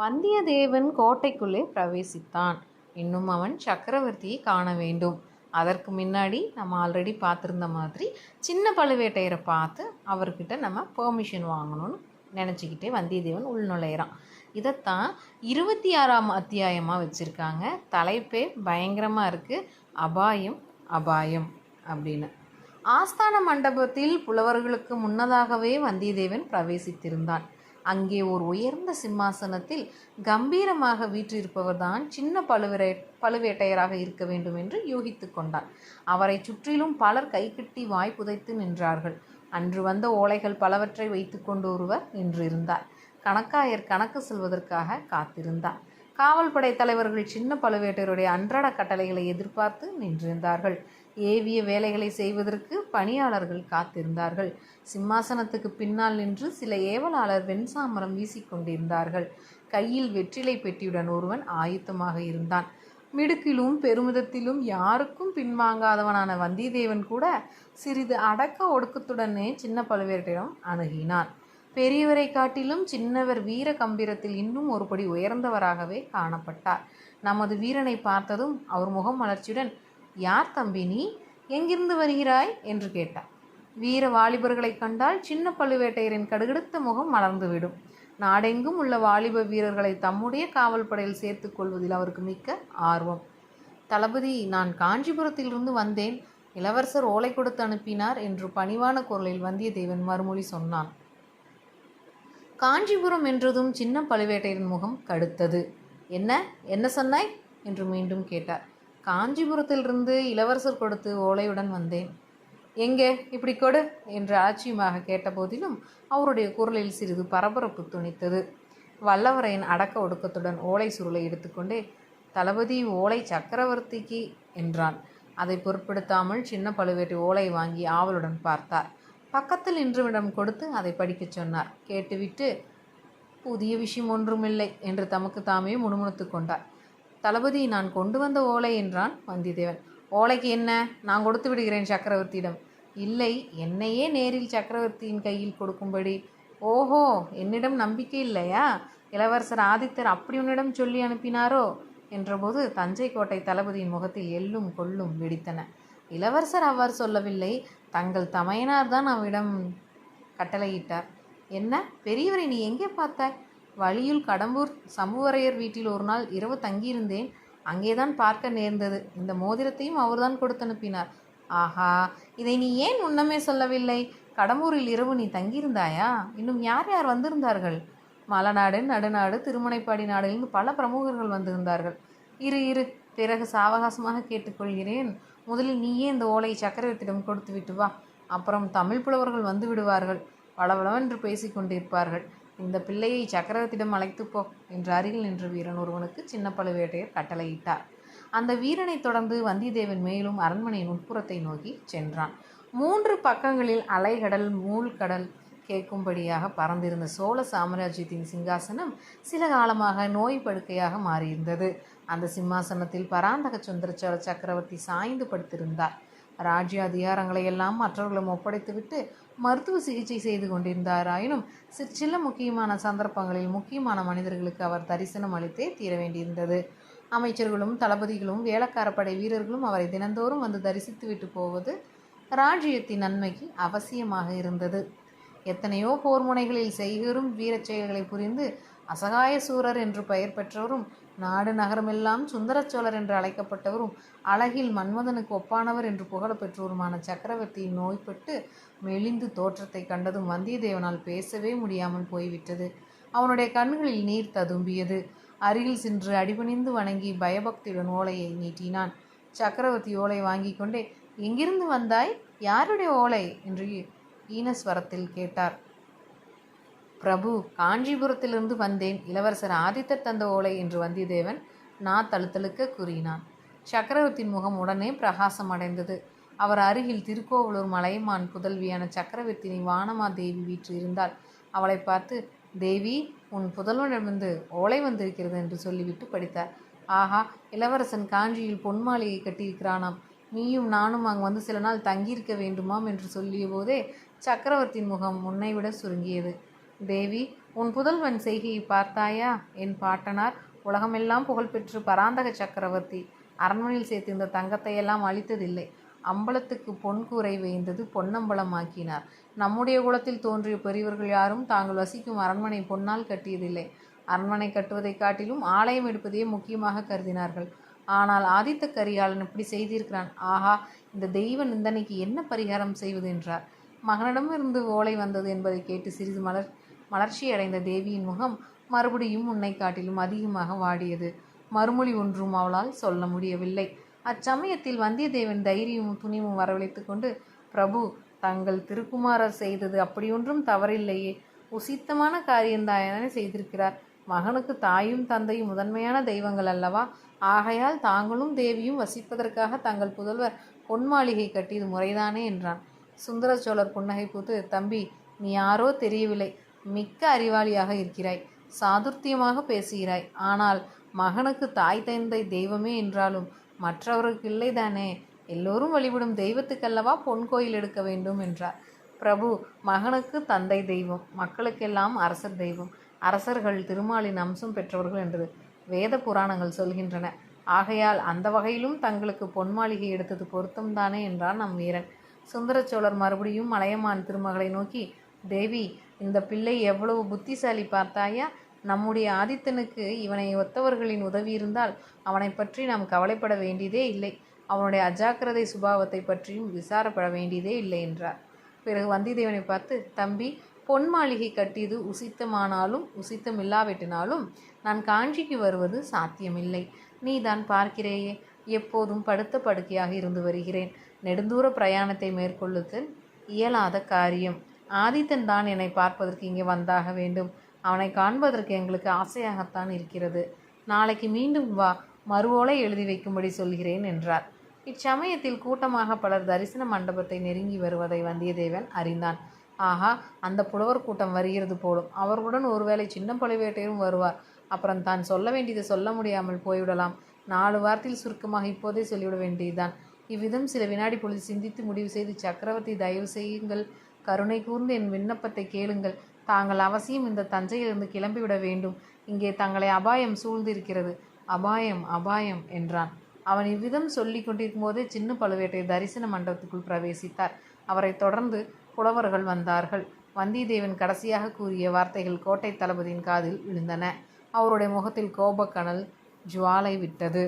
வந்தியத்தேவன் கோட்டைக்குள்ளே பிரவேசித்தான். இன்னும் அவன் சக்கரவர்த்தியை காண வேண்டும். அதற்கு முன்னாடி நம்ம ஆல்ரெடி பார்த்துருந்த மாதிரி சின்ன பழுவேட்டையரை பார்த்து அவர்கிட்ட நம்ம பெர்மிஷன் வாங்கணும்னு நினச்சிக்கிட்டே வந்தியத்தேவன் உள்நுழையிறான் இதைத்தான் இருபத்தி ஆறாம் அத்தியாயமாக வச்சுருக்காங்க. தலைப்பே பயங்கரமாக இருக்குது அபாயம் அபாயம் அப்படின்னு. ஆஸ்தான மண்டபத்தில் புலவர்களுக்கு முன்னதாகவே வந்தியத்தேவன் பிரவேசித்திருந்தான். அங்கே ஓர் உயர்ந்த சிம்மாசனத்தில் கம்பீரமாக வீற்றிருப்பவர்தான் சின்ன பழுவேட்டை பழுவேட்டையராக இருக்க வேண்டும் என்று யூகித்து கொண்டான் அவரை சுற்றிலும் பலர் கைகட்டி வாய் புதைத்து நின்றார்கள். அன்று வந்த ஓலைகள் பலவற்றை வைத்துக்கொண்டு ஒருவர் நின்றிருந்தார். கணக்காயர் கணக்கு செல்வதற்காக காத்திருந்தார். காவல்படை தலைவர்கள் சின்ன பழுவேட்டையருடைய அன்றாட கட்டளைகளை எதிர்பார்த்து நின்றிருந்தார்கள். ஏவிய வேலைகளை செய்வதற்கு பணியாளர்கள் காத்திருந்தார்கள். சிம்மாசனத்துக்கு பின்னால் நின்று சில ஏவலாளர் வெண்சாமரம் வீசிக்கொண்டிருந்தார்கள். கையில் வெற்றிலை பெட்டியுடன் ஒருவன் ஆயுத்தமாக இருந்தான். மிடுக்கிலும் பெருமிதத்திலும் யாருக்கும் பின்வாங்காதவனான வந்தியத்தேவன் கூட சிறிது அடக்க ஒடுக்கத்துடனே சின்ன பழுவேட்டரிடம் அணுகினான். பெரியவரை காட்டிலும் சின்னவர் வீர கம்பீரத்தில் இன்னும் ஒருபடி உயர்ந்தவராகவே காணப்பட்டார். நமது வீரனை பார்த்ததும் அவர் முகம் வளர்ச்சியுடன் யார் தம்பி நீ? எங்கிருந்து வருகிறாய்? என்று கேட்டார் வீர வாலிபர்களைக் கண்டால் சின்ன பழுவேட்டையரின் கடுகடுத்த முகம் மலர்ந்துவிடும். நாடெங்கும் உள்ள வாலிப வீரர்களை தம்முடைய காவல் படையில் சேர்த்துக் கொள்வதில் அவருக்கு மிக்க ஆர்வம். தளபதி நான் காஞ்சிபுரத்திலிருந்து வந்தேன். இளவரசர் ஓலை கொடுத்து அனுப்பினார் என்று பணிவான குரலில் வந்தியத்தேவன் மறுமொழி சொன்னான். காஞ்சிபுரம் என்றதும் சின்ன பழுவேட்டையரின் முகம் கடுத்தது. என்ன? என்ன சொன்னாய்? என்று மீண்டும் கேட்டார். காஞ்சிபுரத்திலிருந்து இளவரசர் கொடுத்து ஓலையுடன் வந்தேன். எங்கே? இப்படி கொடு என்று ஆட்சியமாக கேட்டபோதிலும் அவருடைய குரலில் சிறிது பரபரப்பு துணித்தது. வல்லவரையின் அடக்க ஒடுக்கத்துடன் ஓலை சுருளை எடுத்துக்கொண்டே தளபதி ஓலை சக்கரவர்த்திக்கு என்றான். அதை பொருட்படுத்தாமல் சின்ன பழுவேட்டை ஓலை வாங்கி ஆவலுடன் பார்த்தார். பக்கத்தில் நின்றுவிடம் கொடுத்து அதை படிக்கச் சொன்னார். கேட்டுவிட்டு புதிய விஷயம் ஒன்றுமில்லை என்று தமக்கு தாமே முணுமுணுத்து கொண்டார். தளபதி நான் கொண்டு வந்த ஓலை என்றான் வந்தியத்தேவன் ஓலைக்கு என்ன? நான் கொடுத்து விடுகிறேன் சக்கரவர்த்தியிடம். இல்லை என்னையே நேரில் சக்கரவர்த்தியின் கையில் கொடுக்கும்படி. ஓஹோ என்னிடம் நம்பிக்கை இல்லையா? இளவரசர் ஆதித்தர் அப்படி உன்னிடம் சொல்லி அனுப்பினாரோ? என்றபோது தஞ்சை கோட்டை தளபதியின் முகத்தில் எள்ளும் கொள்ளும் வெடித்தன. இளவரசர் அவ்வாறு சொல்லவில்லை. தங்கள் தமையனார் தான் அவ்விடம் கட்டளையிட்டார். என்ன? பெரியவரை நீ எங்கே பார்த்தாய்? வழியில் கடம்பூர் சமுவரையர் வீட்டில் ஒரு நாள் இரவு தங்கியிருந்தேன். அங்கேதான் பார்க்க நேர்ந்தது. இந்த மோதிரத்தையும் அவர்தான் கொடுத்து அனுப்பினார் ஆஹா இதை நீ ஏன் முன்னமே சொல்லவில்லை? கடம்பூரில் இரவு நீ தங்கியிருந்தாயா? இன்னும் யார் யார் வந்திருந்தார்கள்? மலநாடு நடுநாடு திருமுனைப்பாடி நாடுகளில் பல பிரமுகர்கள் வந்திருந்தார்கள். இரு இரு பிறகு சாவகாசமாக கேட்டுக்கொள்கிறேன். முதலில் நீயே இந்த ஓலையை சக்கரவர்த்தியிடம் கொடுத்து விட்டு வா. அப்புறம் தமிழ் புலவர்கள் வந்து விடுவார்கள். வளவளவென்று பேசிக் கொண்டிருப்பார்கள் இந்த பிள்ளையை சக்கரவர்த்தியிடம் அழைத்துப்போ போ என்று அருகில் நின்ற வீரன் ஒருவனுக்கு சின்ன பழுவேட்டையர் கட்டளையிட்டார். அந்த வீரனைத் தொடர்ந்து வந்தியத்தேவன் மேலும் அரண்மனையின் உட்புறத்தை நோக்கி சென்றான். மூன்று பக்கங்களில் அலைகடல் மூழ்கடல் கேட்கும்படியாக பறந்திருந்த சோழ சாம்ராஜ்யத்தின் சிங்காசனம் சில காலமாக நோய் படுக்கையாக மாறியிருந்தது. அந்த சிம்மாசனத்தில் பராந்தக சுந்தரச்சோழ சக்கரவர்த்தி சாய்ந்து படுத்திருந்தார். ராஜ்ய அதிகாரங்களை எல்லாம் மற்றவர்களும் ஒப்படைத்துவிட்டு மருத்துவ சிகிச்சை செய்து கொண்டிருந்தாராயினும் சிற்சில முக்கியமான சந்தர்ப்பங்களில் முக்கியமான மனிதர்களுக்கு அவர் தரிசனம் அளித்தே தீர வேண்டியிருந்தது. அமைச்சர்களும் தளபதிகளும் வேளக்காரப்படை வீரர்களும் அவரை தினந்தோறும் வந்து தரிசித்துவிட்டு போவது ராஜ்யத்தின் நன்மைக்கு அவசியமாக இருந்தது. எத்தனையோ போர் முனைகளில் செய்கரும் வீரச் செயல்களை புரிந்து அசகாய சூரர் என்று பெயர் பெற்றவரும் நாடு நகரமெல்லாம் சுந்தர சோழர் என்று அழைக்கப்பட்டவரும் அழகில் மன்மதனுக்கு ஒப்பானவர் என்று புகழ பெற்றவருமான சக்கரவர்த்தியின் நோய்பட்டு மெலிந்து தோற்றத்தை கண்டதும் வந்தியத்தேவனால் பேசவே முடியாமல் போய்விட்டது. அவனுடைய கண்களில் நீர் ததும்பியது. அருகில் சென்று அடிபணிந்து வணங்கி பயபக்தியுடன் ஓலையை நீட்டினான். சக்கரவர்த்தி ஓலை வாங்கி கொண்டே எங்கிருந்து வந்தாய்? யாருடைய ஓலை? என்று ஈனஸ்வரத்தில் கேட்டார். பிரபு காஞ்சிபுரத்திலிருந்து வந்தேன். இளவரசர் ஆதித்தர் தந்த ஓலை என்று வந்தியத்தேவன் நான் தழுத்தழுக்க கூறினான். சக்கரவர்த்தியின் முகம் உடனே பிரகாசம் அடைந்தது. அவர் அருகில் திருக்கோவலூர் மலையமான் புதல்வியான சக்கரவர்த்தினி வானமா தேவி வீற்று இருந்தால் அவளை பார்த்து தேவி உன் புதல்வனிடமிருந்து ஓலை வந்திருக்கிறது என்று சொல்லிவிட்டு படித்தார். ஆஹா இளவரசன் காஞ்சியில் பொன்மாளிகை கட்டியிருக்கிறானாம். நீயும் நானும் அங்கு வந்து சில நாள் தங்கியிருக்க வேண்டுமாம் என்று சொல்லிய போதே சக்கரவர்த்தியின் முகம் முன்னைவிட சுருங்கியது. தேவி உன் புதல்வன் செய்கையை பார்த்தாயா? என் பாட்டனார் உலகமெல்லாம் புகழ்பெற்று பராந்தக சக்கரவர்த்தி. அரண்மனையில் சேர்த்து இந்த தங்கத்தையெல்லாம் அழித்ததில்லை. அம்பலத்துக்கு பொன்கூரை வேய்ந்தது பொன்னம்பலமாக்கினார். நம்முடைய குலத்தில் தோன்றிய பெரியவர்கள் யாரும் தாங்கள் வசிக்கும் அரண்மனை பொன்னால் கட்டியதில்லை. அரண்மனை கட்டுவதைக் காட்டிலும் ஆலயம் எடுப்பதையே முக்கியமாக கருதினார்கள். ஆனால் ஆதித்த கரிகாலன் இப்படி செய்திருக்கிறான். ஆஹா இந்த தெய்வ நிந்தனைக்கு என்ன பரிகாரம் செய்வது என்றார். மகனிடமிருந்து ஓலை வந்தது என்பதை கேட்டு சிறிது மலர் மலர்ச்சி அடைந்த தேவியின் முகம் மறுபடியும் உன்னை காட்டிலும் அதிகமாக வாடியது. மறுமொழி ஒன்றும் அவளால் சொல்ல முடியவில்லை. அச்சமயத்தில் வந்தியத்தேவன் தைரியமும் துணிவும் வரவழைத்து கொண்டு பிரபு தங்கள் திருக்குமாரர் செய்தது அப்படியொன்றும் தவறில்லையே. உசித்தமான காரியம்தானே செய்திருக்கிறார். மகனுக்கு தாயும் தந்தையும் முதன்மையான தெய்வங்கள் அல்லவா? ஆகையால் தாங்களும் தேவியும் வசிப்பதற்காக தங்கள் புதல்வர் பொன் மாளிகை கட்டியது முறைதானே என்றான். சுந்தர சோழர் புன்னகை பூத்து தம்பி நீ யாரோ தெரியவில்லை. மிக்க அறிவாளியாக இருக்கிறாய். சாதுர்த்தியமாக பேசுகிறாய். ஆனால் மகனுக்கு தாய் தந்தை தெய்வமே என்றாலும் மற்றவருக்கு இல்லைதானே எல்லோரும் வழிபடும் தெய்வத்துக்கல்லவா பொன் கோயில் எடுக்க வேண்டும் என்றார். பிரபு மகனுக்கு தந்தை தெய்வம் மக்களுக்கெல்லாம் அரசர் தெய்வம். அரசர்கள் திருமாலின் அம்சம் பெற்றவர்கள் என்று வேத புராணங்கள் சொல்கின்றன. ஆகையால் அந்த வகையிலும் தங்களுக்கு பொன் மாளிகை எடுத்தது பொருத்தம்தானே என்றான் நம் வீரன். சுந்தர சோழர் மறுபடியும் மலையமான் திருமகளை நோக்கி தேவி இந்த பிள்ளை எவ்வளவு புத்திசாலி பார்த்தாயா? நம்முடைய ஆதித்தனுக்கு இவனை ஒத்தவர்களின் உதவி இருந்தால் அவனை பற்றி நாம் கவலைப்பட வேண்டியதே இல்லை. அவனுடைய அஜாக்கிரதை சுபாவத்தை பற்றியும் விசாரப்பட வேண்டியதே இல்லை என்றார். பிறகு வந்தியத்தேவனை பார்த்து தம்பி பொன் மாளிகை கட்டியது உசித்தமானாலும் உசித்தம் இல்லாவிட்டினாலும் நான் காஞ்சிக்கு வருவது சாத்தியமில்லை. நீதான் பார்க்கிறேயே எப்போதும் படுத்த படுக்கையாக இருந்து வருகிறேன். நெடுந்தூர பிரயாணத்தை மேற்கொள்ளுதல் இயலாத காரியம். ஆதித்தன் தான் என்னை பார்ப்பதற்கு இங்கே வந்தாக வேண்டும். அவனை காண்பதற்கு எங்களுக்கு ஆசையாகத்தான் இருக்கிறது. நாளைக்கு மீண்டும் வா மறுவோலை எழுதி வைக்கும்படி சொல்கிறேன் என்றார். இச்சமயத்தில் கூட்டமாக பலர் தரிசன மண்டபத்தை நெருங்கி வருவதை வந்தியத்தேவன் அறிந்தான். ஆஹா அந்த புலவர் கூட்டம் வருகிறது போலும். அவர்களுடன் ஒருவேளை சின்ன பழுவேட்டையரும் வருவார். அப்புறம் தான் சொல்ல வேண்டியதை சொல்ல முடியாமல் போய்விடலாம். நாலு வாரத்தில் சுருக்கமாக இப்போதே சொல்லிவிட வேண்டியதுதான். இவ்விதம் சில வினாடி பொழுது சிந்தித்து முடிவு செய்து சக்கரவர்த்தி தயவு செய்யுங்கள். கருணை கூர்ந்து என் விண்ணப்பத்தை கேளுங்கள். தாங்கள் அவசியம் இந்த தஞ்சையிலிருந்து கிளம்பிவிட வேண்டும். இங்கே தங்களை அபாயம் சூழ்ந்திருக்கிறது. அபாயம் அபாயம் என்றான். அவன் இவ்விதம் சொல்லி கொண்டிருக்கும் போதே சின்ன பழுவேட்டை தரிசன மண்டபத்துக்குள் பிரவேசித்தார். அவரை தொடர்ந்து புலவர்கள் வந்தார்கள். வந்தியத்தேவன் கடைசியாக கூறிய வார்த்தைகள் கோட்டை தளபதியின் காதில் விழுந்தன. அவருடைய முகத்தில் கோபக்கனல் ஜுவாலை விட்டது.